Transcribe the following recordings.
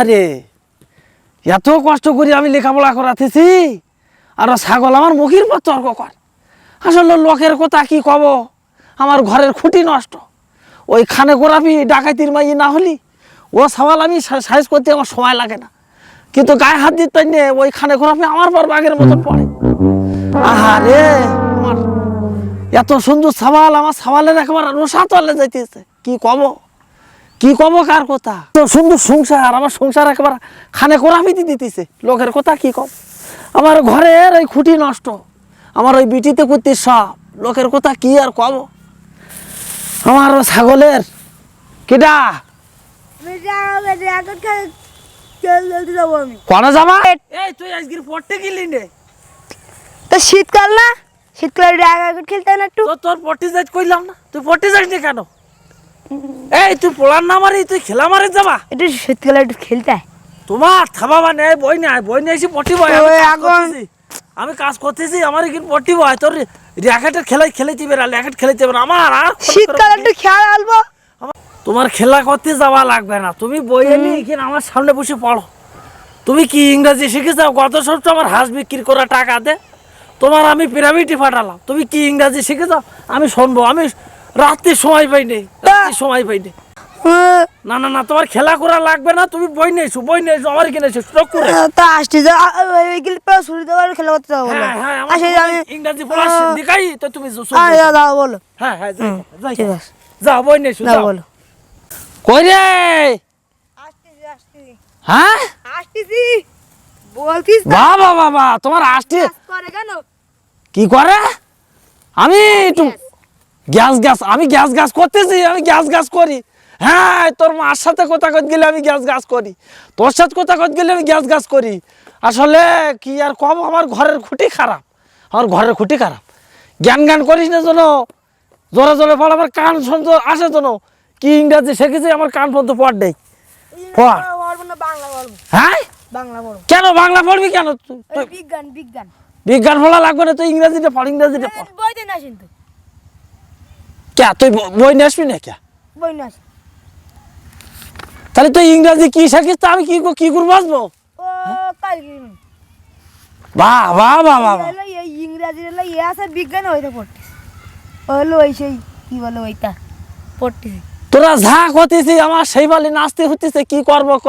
আরে এত কষ্ট করে আমি লেখাপড়া করাতেছি, আর ছাগল আমার মুখের পর তর্ক কর। আসলে লোকের কথা কি কব? আমার ঘরের খুঁটি নষ্ট। ওই খানে গোড়াবি ডাকাতির মাই না হলি, ও সওয়াল আমি সাইজ করতে আমার সময় লাগে না। কিন্তু গায়ে হাত দিতে নিয়ে ওই খানে গোড়াবি আমার পর বাঘের মতন পড়ে। আহারে আমার এত সুন্দর সওয়াল আমার সওয়ালের একবার রোষা তলে যাইতেছে, কি কব? কি কব কার কথা? তো সুন্দর সংসার আমার সংসার একবার খানে কোরামিতি দিতেছে। লোকের কথা কি কব? আমার ঘরের ওই খুঁটি নষ্ট আমার ওই বিটিতে করতে সব লোকের কথা কি আর কব? আমার ও ছাগলের কিডা? কনা যাবা? এই তুই আজকের পড়তে গেলি নে। তো শীতকাল না? শীতকালে খেলতে না একটু? তোর পট্টি যাই কইলাম না। তুই পট্টি যাস কেন? এই তুই পোলার না মারি তুই খেলা মারি যাবা। একটু শীতকালে একটু খেলতে। তোমার থাবা নেই বই নাই বই নিয়ে এসে পটি বয় আমি কাজ এখন- করতেছি। আমি কাজ করতেছি আমার এখানে পটি বয় তোর র্যাকেটের খেলাই খেলেছি বেড়া র্যাকেট খেলেছি বেড়া আমার আর শীতকালে একটু খেয়াল আলবো তোমার খেলা করতে যাওয়া লাগবে না তুমি বই এনে এখানে আমার সামনে বসে পড়ো। তুমি কি ইংরেজি শিখেছো গত সপ্তাহে আমার হাঁস বিক্রি করা টাকা দে। তোমার আমি পিরামিডে পাঠালাম। তুমি কি ইংরাজি শিখেছো আমি শুনব আমি রাত্রি সময় পাই নেই সময় পাই নেই। না না না তোমার খেলা করা লাগবে না তুমি বই নিয়ে এসো বই নিয়ে এসো আমার এসো করে। তো আসতে যা ওইগুলি পুরো শুরু দেওয়ার খেলা করতে যাব হ্যাঁ হ্যাঁ আসে আমি ইংরাজি পড়া দেখাই তো তুমি যো- শুনবে। দাও বলো। হ্যাঁ হ্যাঁ যাই, যাই, যাও বই যাও বলো। কই রে? হ্যাঁ? আসতেছি। বলতিস বাবা বাবা তোমার আসতে করে কেন? কি করে? আমি একটু গ্যাস গ্যাস আমি গ্যাস গ্যাস করতেছি আমি গ্যাস গ্যাস করি। হ্যাঁ তোর মার সাথে কথা কত গেলে আমি গ্যাস গ্যাস করি। তোর সাথে কথা কত গেলে আমি গ্যাস গ্যাস করি। আসলে কি আর কম আমার ঘরের খুঁটি খারাপ। আমার ঘরের খুঁটি খারাপ। জ্ঞান জ্ঞান করিস না যেন। জোরে জোরে পড় আমার কান শুনতে আসে যেন। কি ইংরাজি শিখেছি আমার কান পর্যন্ত পড় নেই পড়। বাংলা বলব হ্যাঁ? কেন বাংলা পড়বি কেন? বিজ্ঞান বিজ্ঞান। বিজ্ঞান পড়া লাগবে না তুই ইংরেজিটা পড় ইংরেজিটা পড়। কে তুই বই নিয়ে আসবি না কে বই না আসেন তাহলে তুই ইংরাজি কি শিখিস তা আমি কি কি করে বাঁচবো বাহ বাহ বাহ বাহ এই ইংরাজি হলো ইয়ে আছে বিজ্ঞান ওইটা পড়তিস হলো ওই সেই কি বলে ওইটা? পড়তিস তোরা যা করতেছিস আমার সেই বালি নাচতে হতেছে কি করব ক?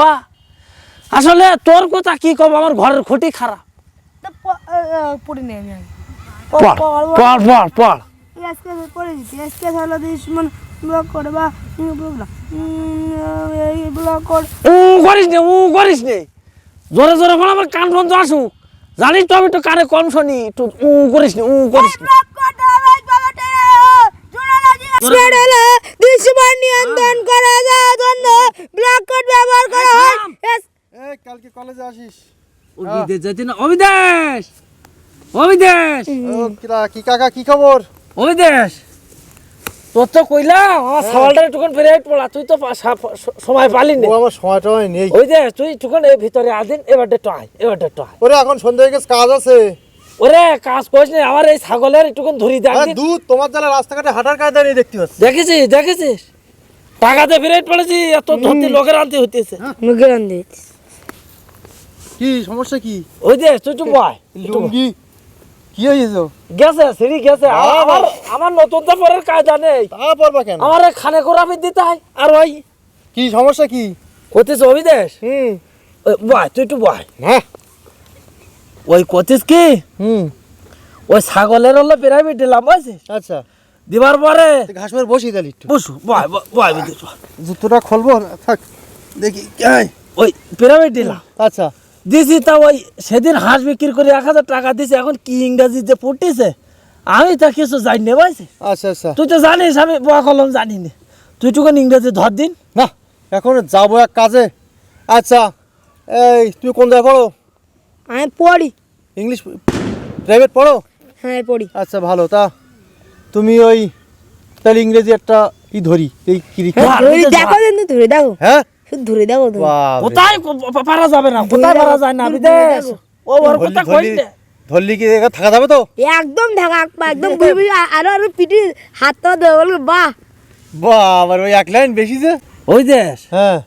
আসলে তোর কথা কি কব আমার ঘরের খুঁটি খারাপ। পড়ি নি আমি। পড়। পড় পড়। আজকে আমি দিচ্ছি আজকে হলো দুশ্মন ব্লক করে ব্লক কর। উ করিস নে উ করিস নে। জোরে জোরে বল আমার কান বন্ধ আসুক। জানিস তো আমি তো কানে কম শুনি একটু উ করিস নে উ করিস নে। ব্লক করতে হবে বাবাটা জোরালাজি স্মেডেলে দুশ্মন নিয়ন্ত্রণ করা যাওয়ার জন্য ব্লক কোড ব্যবহার করা হয়। এই কালকে কলেজে আসিস। ও যাইতে না অবিদেশ! অবিদেশ! কি কাকা কি খবর? অবিদেশ তোর তো কইলাম আমার সওয়ালটা একটুখানি ফেরে পড়া তুই তো সময় পালি নি ও আমার সময়টা নেই। ওই দেশ তুই একটুখানি এই ভিতরে আদিন এবারটা এবারটা ওরে এখন সন্ধ্যা গেছে কাজ আছে। ওরে কাজ করিস নি আমার এই ছাগলের একটুখানি ধরি দেখ দুধ তোমার জ্বালা রাস্তাঘাটে হাঁটার কায়দা নেই দেখতে পাচ্ছি। দেখেছিস দেখেছিস? টাকাতে ফেরে পড়েছি এত ধরতে লোকের আনতে হইতেছে। মুখে রান্ধে কি সমস্যা কি? ওই দেশ তুই বয় বয়। লুঙ্গি। কি হয়েছে? গেছে সিঁড়ি গেছে। আমার আমার নতুন তো পরের কায়দা নেই। তা পারবা কেন? আমার খানে কোরাপি দিতে হয়। আর ওই কি সমস্যা কি? কতিস অবিদেশ হুম। ওই বয় তুই একটু বয়। হ্যাঁ ওই কতিস কি? হুম। ওই ছাগলের হলো পিরামিড দিলাম বুঝছিস? আচ্ছা। দিবার পরে ঘাস মেরে বসি তাহলে একটু। বসু বয়, বয় জুতোটা খুলবো না, থাক দেখি। ওই পিরামিড দিলাম। আচ্ছা। দিছি তা ওই সেদিন হাঁস বিক্রি করে এক হাজার টাকা দিছি এখন কি ইংরাজি যে পড়তেছে? আমি তা কিছু জানি না আচ্ছা আচ্ছা। তুই তো জানিস আমি বয়া কলম জানি না তুই টুকুন ইংরেজি ধর দিন। না এখন যাব এক কাজে। আচ্ছা এই তুই কোন জায়গায় পড়ো? আমি পড়ি। ইংলিশ প্রাইভেট পড়ো? হ্যাঁ পড়ি। আচ্ছা ভালো। তা তুমি ওই তাহলে ইংরেজি একটা ই ধরি? এই কি হ্যাঁ, দেখো দেখো। হ্যাঁ? শুধু ধরে তুমি। কোথায় পারা যাবে না? কোথায় পারা যায় না? বিদেশ। ও ওর কথা ধরলি- কি থাকা যাবে তো? একদম ঢাকা একদম আরও আরও পিটি হাত দেবো বলব বাহ। বাবার ওই এক লাইন বেশি যে। ওই দেশ হ্যাঁ।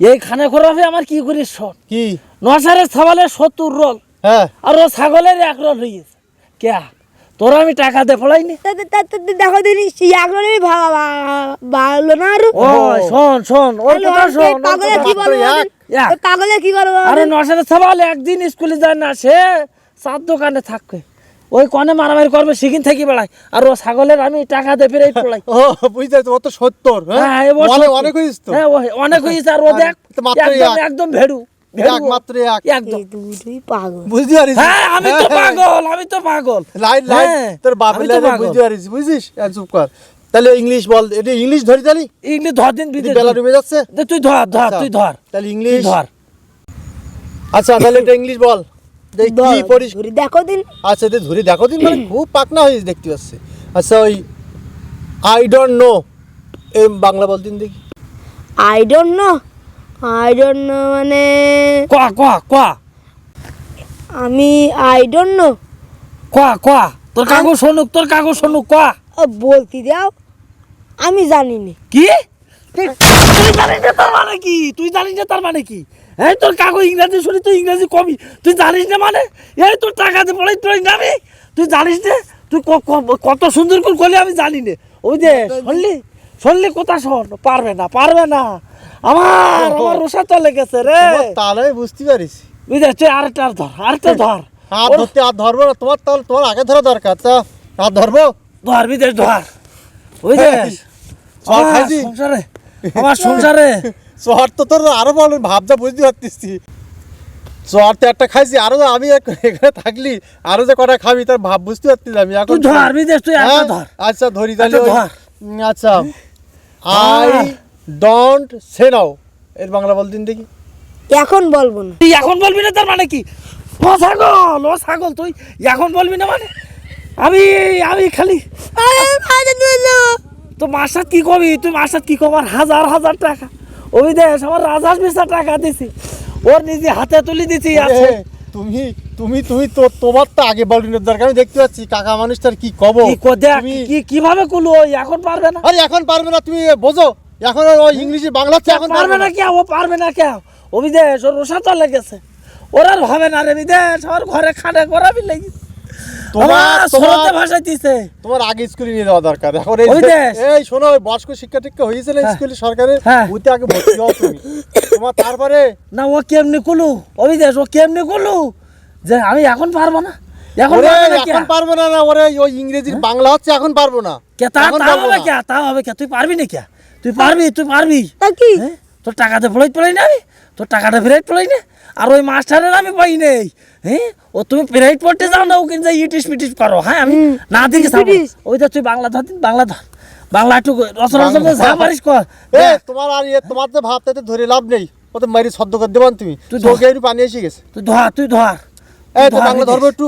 এই খানে খরাবে আমার কি করিস শোন। কি? নশারের ছাগলের সত্তর রোল হ্যাঁ। আর ও ছাগলের এক রোল হয়ে গেছে। কে? তোর আমি টাকা দে ফলাইনি? দেখো দিনি একজনই ভালো ভালো না আর? ও শোন শোন ওর কথা শোন পাগলে কি বলব পাগলে কি করব আরে একদিন স্কুলে যায় না সে চার দোকানে থাকবে। ওই কনে মারামারি করবে সেখান থেকে বেড়ায়। আর ও ছাগলের আমি টাকা দে ফিরে পড়াই ও বুঝতে ও তো সত্তর হ্যাঁ, হ্যাঁ অনেক হয়েছে তো। হ্যাঁ অনেক হয়েছে আর ও দেখ। একদম ভেড়ু। এক। একদম। পাগল। বুঝতে পারিস? হ্যাঁ আমি তো পাগল আমি তো পাগল। লাইন লাইন হ্যাঁ, তোর। বুঝতে পারিস চুপ কর। তাহলে ইংলিশ বল এটা ইংলিশ ধরি তালি ইংলিশ ধর দিন বিদেশ বেলা ডুবে যাচ্ছে? তুই ধর ধর আচ্ছা, তুই ধর। তাহলে ইংলিশ? ধর। আচ্ছা তাহলে এটা ইংলিশ বল। যে পড়িস ধরি দেখো দিন। আচ্ছা এটা ধরে দেখো দিন মানে খুব পাকনা হয়েছে দেখতে পাচ্ছি। আচ্ছা ওই আই ডোন্ট নো এ বাংলা বল দিন দেখি। I don't know I don't know মানে কোয়া কোয়া কোয়া। আমি আই ডোন্ট নো কোয়া কোয়া। তোর কাগজ শুনুক তোর কাগজ শুনুক কোয়া। বলতে দাও। আমি জানি না কি? তুই জানিস না তার মানে কি? তুই জানিস না তার মানে কি? এই তোর কাগজ ইংরেজি শুনি তুই ইংরেজি কবি। তুই জানিস না মানে? এই তোর টাকা দিয়ে পড়াই তুই নামে তুই জানিস না? তুই কত সুন্দর করে করলে আমি জানি না ওই যে শুনলি শুনলি কোথা শোন? পারবে না পারবে না। আমার আমার রোষা চলে গেছে রে। তাহলে বুঝতে পারিস। তুই আরেকটা আর ধর আরেকটা ধর। হাত ওর- ধরতে হাত ধরবো না তোমার তাহলে তোমার আগে ধরা দরকার তা হাত ধরবো। ধর বিদেশ ধর। ওই যে চল আমার খাইছি। সংসারে আমার সংসারে। চর তো তোর আরও বল ভাবটা বুঝতে পারতিস চর তো একটা খাইছি আরও আমি এখানে থাকলি আরও যে কটা খাবি তার ভাব বুঝতে পারতিস আমি এখন ধর বিদেশ তুই হ্যাঁ? ধর। আচ্ছা ধরি তাহলে আচ্ছা, ধর। আচ্ছা। আই ডোন্ট সে নাও এর বাংলা বল দিন দেখি। এখন বলব না। তুই এখন বলবি না তার মানে কি? ও ছাগল ও ছাগল তুই এখন বলবি না মানে? আমি আমি খালি তো মাসাত কি কবি? তুই মাসাত কি কবার হাজার হাজার টাকা। ওই দেশ আমার রাজার বিশা টাকা দিছি। ওর নিজে হাতে তুলে দিছি আছে। তুমি তুমি তুমি তো তোমার তো আগে বলিনের দরকার আমি দেখতে পাচ্ছি কাকা মানুষটার কি কব কি কো দেখ তুমি- কি কীভাবে কুলো এখন পারবে না? আরে এখন পারবে না তুমি বোঝো। এখন ওই ইংলিশে বাংলা হচ্ছে এখন পারবে না কে ও পারবে না কে? ও বিদেশ ওর রোষা চলে গেছে ওর আর হবে না রে বিদেশ আমার ঘরে খাটে করাবি লাগি তোমার তোমার তোমার ভাষায় দিছে। তোমার আগে স্কুলে নিয়ে যাওয়া দরকার। এখন এই ওই যে- দেশ। এই শোনো বয়স্ক শিক্ষা টিক্ষা হয়েছে না হ্যাঁ। স্কুলে হ্যাঁ। ওইতে আগে ভর্তি হও তুমি। তোমার তারপরে না ও কেমনি কুলু? ওই দেশ ও কেমনি কুলু? যে আমি এখন পারব না। এখন ওরে পারবে না কে? এখন পারব না না ওরে ওই ইংরেজির বাংলা হচ্ছে এখন পারব না। কে তা এখন হবে কে? তা হবে কে? তুই পারবি না কে? তুই পারবি তুই পারবি। তা কি? হ্যাঁ? তোর টাকাতে ফেরত পড়াই না আমি? তোর টাকাটা ফেরত পড়াই না আর ওই মাস্টারের আমি পাই নেই। হ্যাঁ? ও তুমি ফেরত পড়তে যাও না ও কিন্তু ইটিস পিটিস করো হ্যাঁ? আমি না পিটিস। ওই তো তুই বাংলা ধর বাংলা ধর। বাংলা একটু রচনা রচনা যা পারিস কর। এ তোমার আর ইয়ে তোমার যে ভাবতে ধরে লাভ নেই। ও তো মারি সদ্য করে দেবান তুমি। তুই ধোকে একটু পানি এসে গেছে। তুই ধর তুই ধর। এই তো বাংলা ধরবো একটু?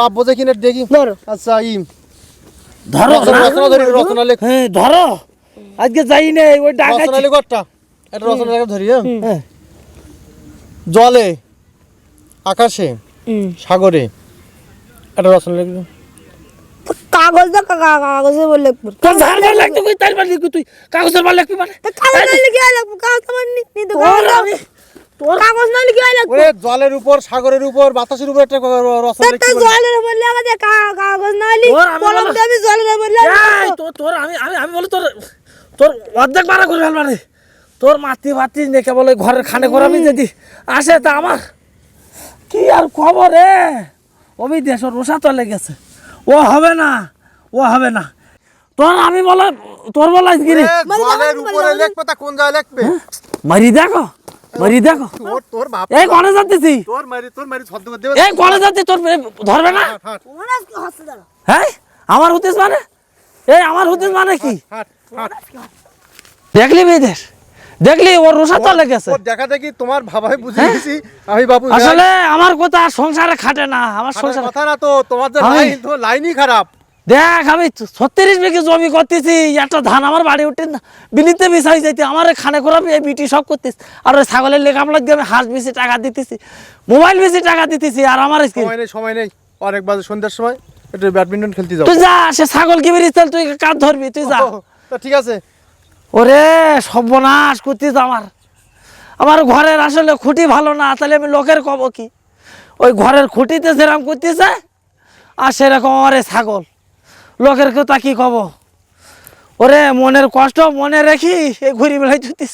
বাপ বোঝে কিনে দেখি। ধরো। আচ্ছা ই ধরো রচনা রচনা রচনা লেখ। হ্যাঁ ধরো। আজকে যাই নেই ওই ডাকা রচনা লেখা ধরি হ্যাঁ? হ্যাঁ। জলে আকাশে সাগরে। একটা রচনা লিখবি কাগজ দা কাগজে বললে তোর ঝাড় মার লাগতো কই? তার মার লিখবি তুই? কাগজের মার লিখবি মানে? কাগজ না লিখে লাগবে? কাগজ আমার নি- নিতে তোর তোর কাগজ না লিখে লাগবে? ওরে জলের উপর সাগরের উপর বাতাসের উপর একটা লিখতে তো জলের উপর লেখা দে কা- কাগজ না আমি কলম বলো- দিয়ে আমি জলের উপর তোর তোর আমি আমি আমি বলি তোর তোর অর্ধেক মারা করে ফেলবা রে। তোর মাতৃ ভাতৃ দেখে বলে ঘরের খানে করাবি যদি। আসে তা আমার। কি আর খবর রে? অবি দেশ রোষা চলে গেছে। ও হবে না ও হবে না। তোর আমি বলে তোর বলা গিরি কোন জায়গায় লিখবে? মারি দেখো মারি দেখো। তোর বাপ এই কনে যাচ্ছিস তোর মারি তোর মারি করে দেবে এই কনে যাচ্ছিস তোর ধরবে না? হ্যাঁ? আমার হুতিস মানে? এই আমার হুতিস মানে কি? দেখলি বিদেশ দেখলি ওর চলে গেছে দেখা দেখি তোমার ভাবাই বুঝিয়ে দিছি আমি বাবু আসলে আমার কথা সংসারে খাটে না আমার খারাপ সংসারে কথা না তো তোমার যে লাইন তোমার লাইনই খারাপ। দেখ আমি ছত্রিশ বিঘে জমি করতেছি একটা ধান আমার বাড়ি উঠে না বিলিতে যাইতে আমার খানে করাবি এই বিটি সব করতেছি। আর ওই ছাগলের লেখাপড়া দিয়ে আমি হাঁস বেশি টাকা দিতেছি মোবাইল বেশি টাকা দিতেছি আর আমার সময় নেই সময় নেই। অনেক বাজে সন্ধ্যার সময় একটু ব্যাডমিন্টন খেলতে যাও তুই যা সে ছাগল কি বেরিয়েছ তুই কাজ ধরবি তুই যা। তা ঠিক আছে। ওরে, সর্বনাশ করতিস আমার। আমার ঘরের আসলে খুঁটি ভালো না, তাহলে আমি লোকের কব কি? ওই ঘরের খুঁটিতে সেরকম করতেছে, আর সেরকম আমার ছাগল। লোকের তা কি কব? ওরে, মনের কষ্ট মনে রেখি এই ঘুরি বেড়াই জুতিস